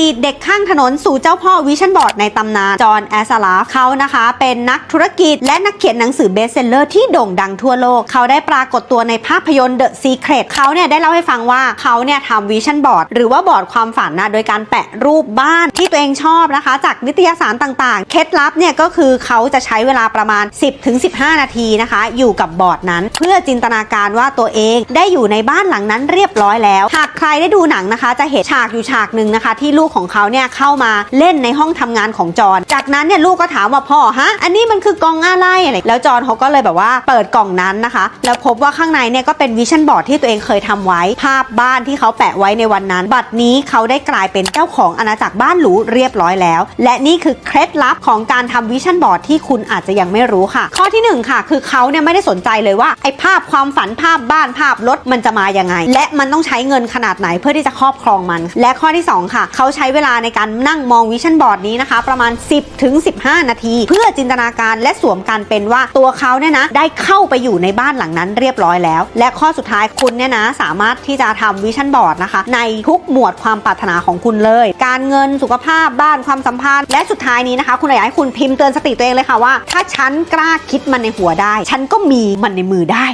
ดีตเด็กข้างถนนสู่เจ้าพ่อวิชั่นบอร์ดในตำนาน จอห์นแอสลาฟเขานะคะ เป็นนักธุรกิจและนักเขียนหนังสือเบสเซลเลอร์ที่โด่งดังทั่วโลก เขาได้ปรากฏตัวในภาพยนตร์ The Secret เขาเนี่ยได้เล่าให้ฟังว่าเขาเนี่ยทำวิชั่นบอร์ดหรือว่าบอร์ดความฝันนะโดยการแปะรูปบ้านที่ตัวเองชอบนะคะ จากนิตยสารต่างๆ เคล็ดลับเนี่ยก็คือเขาจะใช้เวลาประมาณ 10-15 นาทีนะคะ อยู่กับบอร์ดนั้น เพื่อจินตนาการว่าตัวเองได้อยู่ในบ้านหลังนั้นเรียบร้อยแล้ว หากใครได้ดูหนังนะคะ จะเห็นฉากอยู่ฉากหนึ่งนะคะที่ลูกของเขาเนี่ยเข้ามาเล่นในห้องทำงานของจอห์นจากนั้นเนี่ยลูกก็ถามว่าพ่อฮะ อันนี้มันคือกล่องอะไรอะไร แล้วจอห์นเขาก็เลยแบบว่าเปิดกล่องนั้นนะคะ แล้วพบว่าข้างในเนี่ยก็เป็นวิชั่นบอร์ดที่ตัวเองเคยทำไว้ ภาพบ้านที่เขาแปะไว้ในวันนั้น บัดนี้เขาได้กลายเป็นเจ้าของอาณาจักรบ้านหรูเรียบร้อยแล้ว และนี่คือเคล็ดลับของการทำวิชั่นบอร์ดที่คุณอาจจะยังไม่รู้ค่ะ ข้อที่หนึ่งค่ะ คือเขาเนี่ยไม่ได้สนใจเลยว่าไอ้ภาพความฝันภาพบ้านภาพรถมันจะมายังไง และมันต้องใช้เงินขนาดไหนเพื่อที่จะครอบครองมัน และข้อที่สองค่ะเขาใช้เวลาในการนั่งมองวิชั่นบอร์ดนี้นะคะ ประมาณ 10ถึง15 นาที เพื่อจินตนาการและสวมการเป็นว่าตัวเขาเนี่ยนะได้เข้าไปอยู่ในบ้านหลังนั้นเรียบร้อยแล้ว และข้อสุดท้ายคุณเนี่ยนะสามารถที่จะทำวิชั่นบอร์ดนะคะ ในทุกหมวดความปรารถนาของคุณเลย การเงินสุขภาพบ้านความสัมพันธ์ และสุดท้ายนี้นะคะ คุณอยากให้คุณพิมพ์เตือนสติตัวเองเลยค่ะว่า ถ้าฉันกล้าคิดมันในหัวได้ ฉันก็มีมันในมือได้